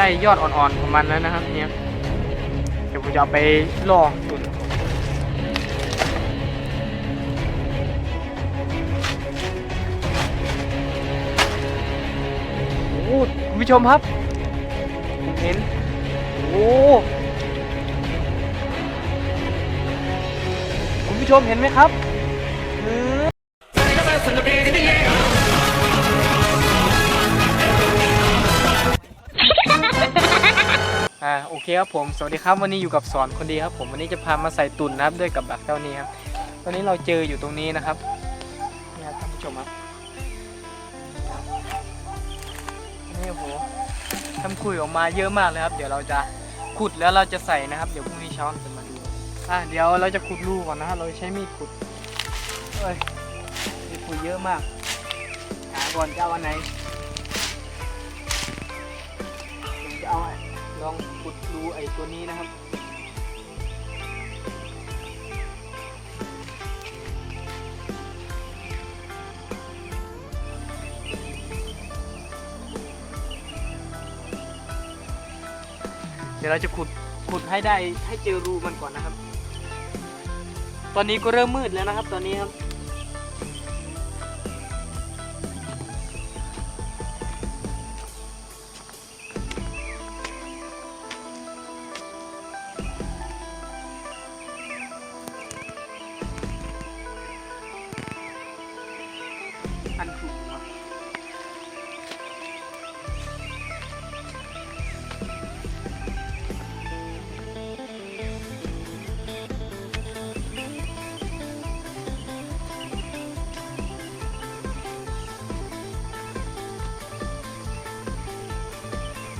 ได้ยอดอ่อนๆของมันแล้วนะครับเนี่ยเดี๋ยวผมจะเอาไปลองดูโอ้คุณผู้ชมครับ เห็น โอ้คุณผู้ชมเห็นไหมครับเออ อ่าโอเคครับผมสวัสดีครับวันนี้อยู่กับสอนคนดีครับ ผมวันนี้จะพามาใส่ตุ่นนะครับด้วยกับบักเจ้านี้ครับ ตอนนี้เราเจออยู่ตรงนี้นะครับนี่ครับท่านผู้ชมครับนี่โอ้โหทำคุยออกมาเยอะมากเลยครับ เดี๋ยวเราจะขุดแล้วเราจะใส่นะครับ เดี๋ยวพรุ่งนี้เช้าเราจะมาดูอะเดี๋ยวเราจะขุดรูก่อนนะฮะเราใช้มีดขุดเอ้ยมีคุยเยอะมากหาก่อนจะเอาอันไหนผมจะเอา ลองขุดรูไอ้ตัวนี้นะครับเดี๋ยวเราจะขุดขุดให้ได้ให้เจอรูมันก่อนนะครับ ตอนนี้ก็เริ่มมืดแล้วนะครับ ตอนนี้ครับ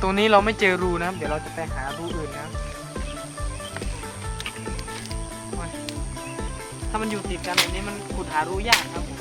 ตรงนี้เราไม่เจอรูนะครับ เดี๋ยวเราจะไปหารูอื่นนะครับถ้ามันอยู่ติดกันแบบนี้มันขุดหารูยากครับผม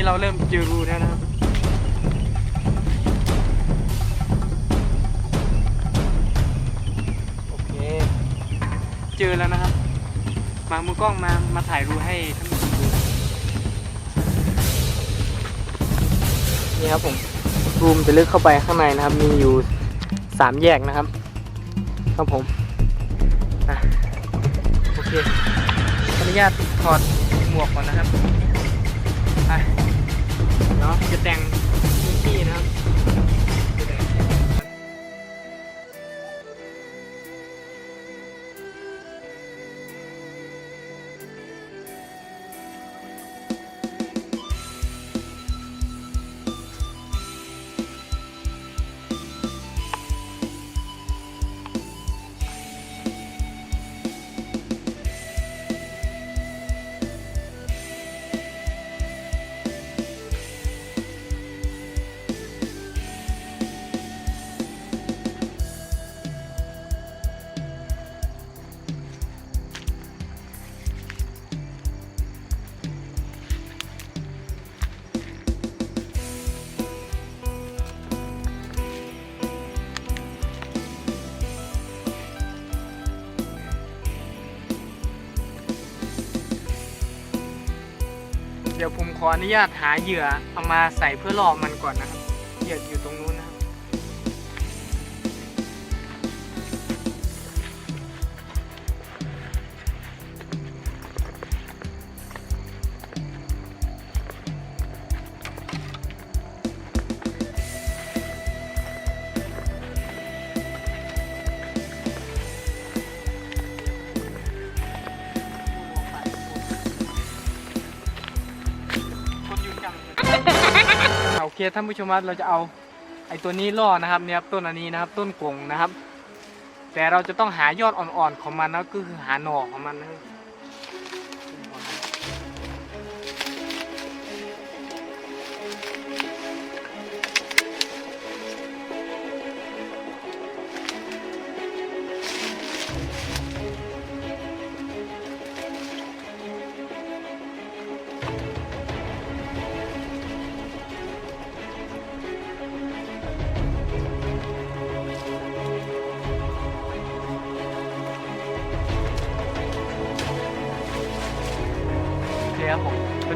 นี้เราเริ่มเจอรูแล้วนะครับโอเค เจอแล้วนะครับ มามือกล้องมามาถ่ายรูให้ท่านผู้ชมดูนี่ครับผมรูมจะลึกเข้าไปข้างในนะครับ มีอยู่สามแยกนะครับ ครับผมอโอเคขออนุญาตถอดหมวกก่อนนะครับ เนาะจะแต่งพื้นที่นะครับ เดี๋ยวผมขออนุญาตหาเหยื่อเอามาใส่เพื่อล่อมันก่อนนะครับเหยื่ออยู่ตรงนู้นนะครับ ท่านผู้ชมครับเราจะเอาไอ้ตัวนี้ล่อนะครับเนี่ยครับต้นอันนี้นะครับต้นกงนะครับ แต่เราจะต้องหายอดอ่อนๆของมันนะก็คือหาหน่อของมันนะครับ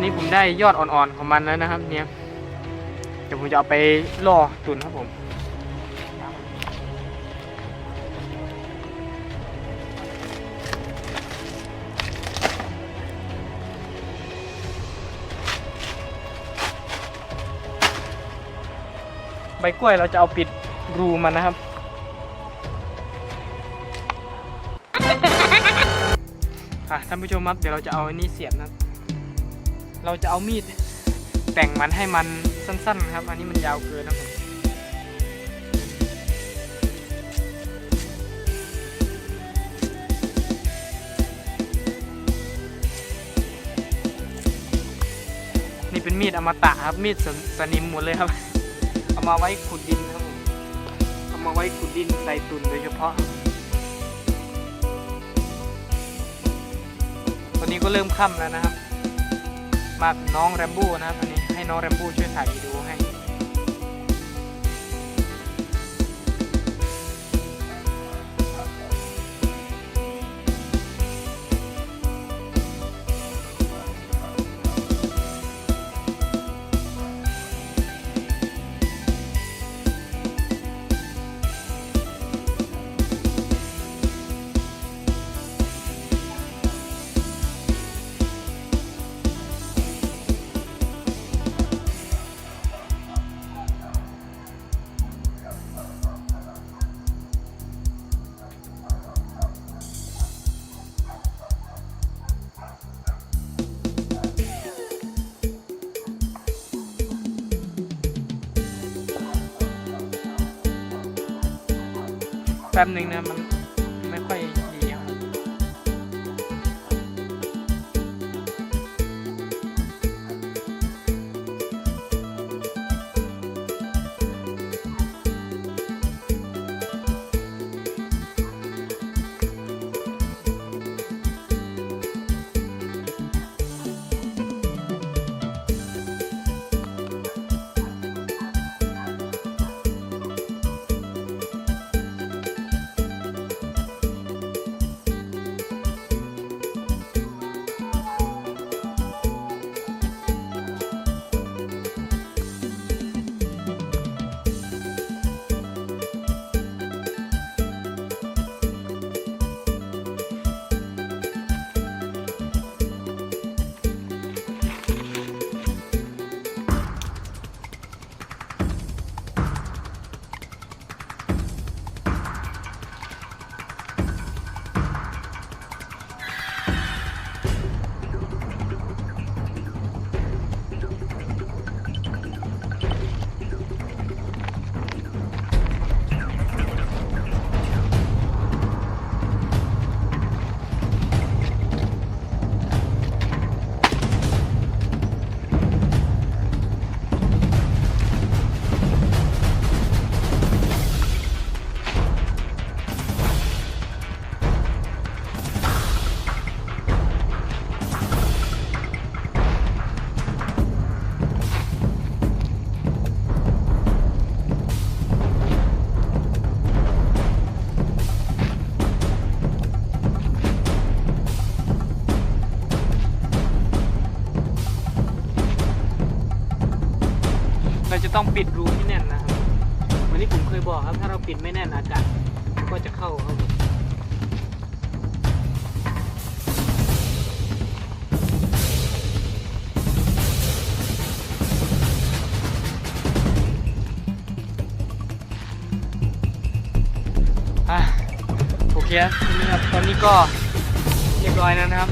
นี้ผมได้ยอดอ่อนๆของมันแล้วนะครับ เนี่ยเดี๋ยวผมจะเอาไปล่อตุนครับผมใบกล้วยเราจะเอาปิดรูมันนะครับอะท่านผู้ชมครับเดี๋ยวเราจะเอาอันนี้เสียบนะ เราจะเอามีดแต่งมันให้มันสั้นๆครับ อันนี้มันยาวเกินนะครับผมนี่เป็นมีดอมตะครับ มีดสนสนิมหมดเลยครับ เอามาไว้ขุดดินครับเอามาไว้ขุดดินใส่ตุนโดยเฉพาะ ตอนนี้ก็เริ่มค่ำแล้วนะครับ มากน้องแรมโบ้นะครับอันนี้ให้น้องแรมโบ้ช่วยถ่ายวีดีโอให้ แป๊บหนึ่งนะมัน จะต้องปิดรูให้แน่นนะครับเหมือนที่ผมเคยบอกครับถ้าเราปิดไม่แน่นอากาศก็จะเข้าครับโอเคครับตอนนี้ก็เรียบร้อยแล้วนะครับ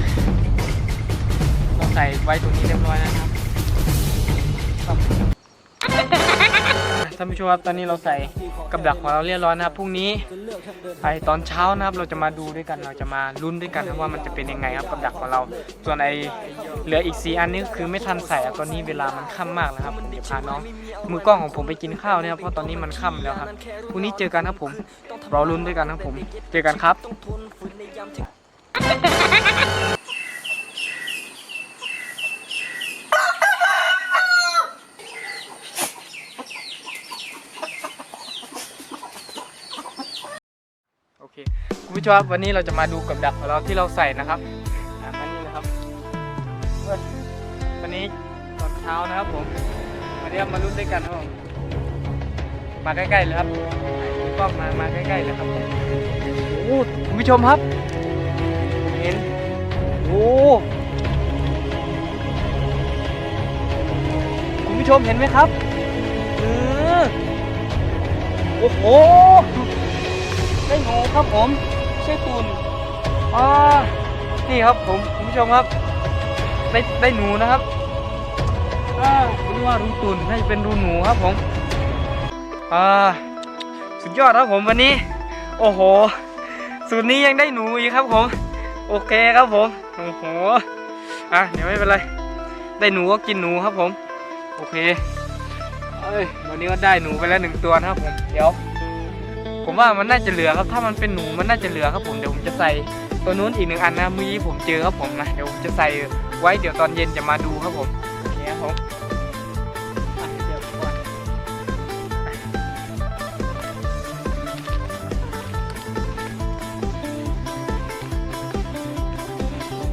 เราใส่ไว้ตรงนี้เรียบร้อยแล้วนะครับ ท่านผู้ชมครับตอนนี้เราใส่กับดักของเราเรียบร้อยนะครับพรุ่งนี้ไปตอนเช้านะครับเราจะมาดูด้วยกันเราจะมาลุ้นด้วยกันครับว่ามันจะเป็นยังไงครับกับดักของเรา ส่วนไอเหลืออีกสี่อันนี้คือไม่ทันใส่ตอนนี้เวลามันค่ำมากแล้วครับเดี๋ยวพาน้องมือกล้องของผมไปกินข้าวเนี่ยครับเพราะตอนนี้มันค่ำแล้วครับพรุ่งนี้เจอกันครับผมรอลุ้นด้วยกันครับผม เจอกันครับโอเคคุณ ผู้ชมครับวันนี้เราจะมาดูกับดักของเราที่เราใส่นะครับอ่ามานี่นะครับเฮ้ยวันนี้ตอนเช้านะครับผมวันนี้เรามาลุ้นด้วยกันครับผมมาใกล้ๆเลยครับกล้องมามาใกล้ๆเลยครับผมโอ้คุณผู้ชมครับ เห็นโอ้คุณผู้ชมเห็นไหมครับเออโอ้โหได้หนูครับผม ใช่ตุนอ่านี่ครับผมคุณผู้ชมครับ ได้ได้หนูนะครับอ่าเรียกว่ารูตุนน่าจะเป็นรูหนูครับผมอ่าสุดยอดครับผมวันนี้ โอ้โห สูตรนี้ยังได้หนูอีกครับผม โอเคครับผมโอ้โหอะเดี๋ยวไม่เป็นไร ได้หนูก็กินหนูครับผม โอเคเอ้ยวันนี้ก็ได้หนูไปแล้วหนึ่งตัวนะครับผม เดี๋ยว ผมว่ามันน่าจะเหลือครับถ้ามันเป็นหนูมันน่าจะเหลือครับผมเดี๋ยวผมจะใส่ตัวนู้นอีกหนึ่งอันนะเมื่อกี้ผมเจอครับผมนะเดี๋ยวผมจะใส่ไว้เดี๋ยวตอนเย็นจะมาดูครับผมโอเคครับผม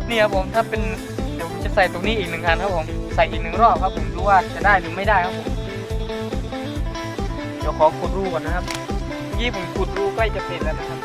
นี่ครับผมถ้าเป็นเดี๋ยวผมจะใส่ตรงนี้อีกหนึ่งอันครับผมใส่อีกหนึ่งรอบครับผมดูว่าจะได้หรือไม่ได้ครับผมเดี๋ยวขอขุดรูก่อนนะครับ กี้ผมขุดรูใกล้จะเสร็จแล้วนะครับ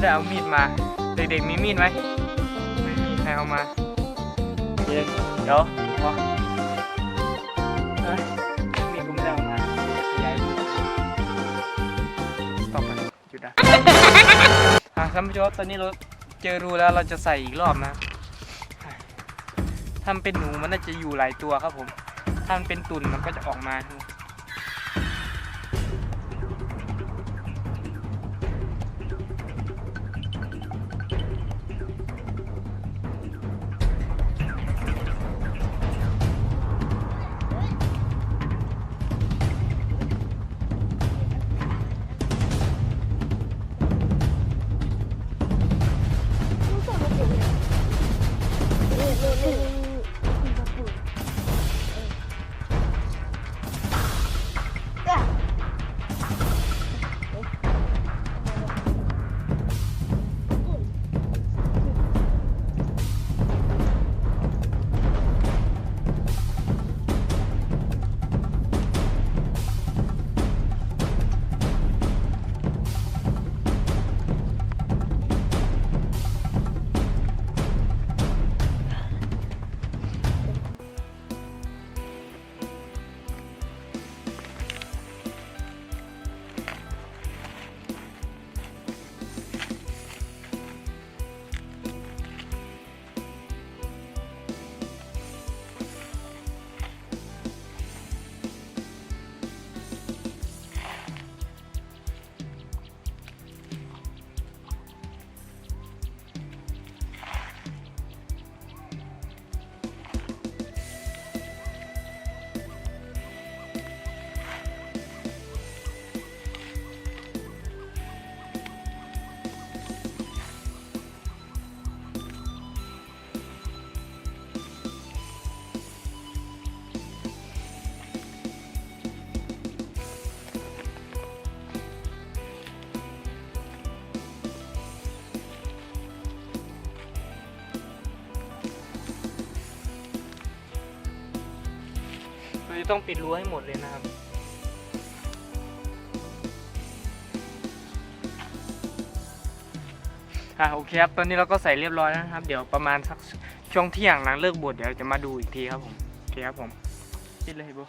ไม่ได้เอามีดมา เด็กๆมีมีดไหมไม่มีใครเอามาโอเคเดี๋ยวพอมีดกูไม่ได้เอามาขยายต็อปหยุดนะอะท่านผู้ชมตอนนี้เราเจอรูแล้วเราจะใส่อีกรอบนะถ้ามันเป็นหนูมันน่าจะอยู่หลายตัวครับผมถ้ามันเป็นตุ่นมันก็จะออกมา ต้องปิดรั้วให้หมดเลยนะครับ อะโอเคครับตอนนี้เราก็ใส่เรียบร้อยแล้วนะครับ เดี๋ยวประมาณสักช่วงเที่ยงหลังเลิกบวชเดี๋ยวจะมาดูอีกทีครับผมโอเคครับผมปิดเลยโบ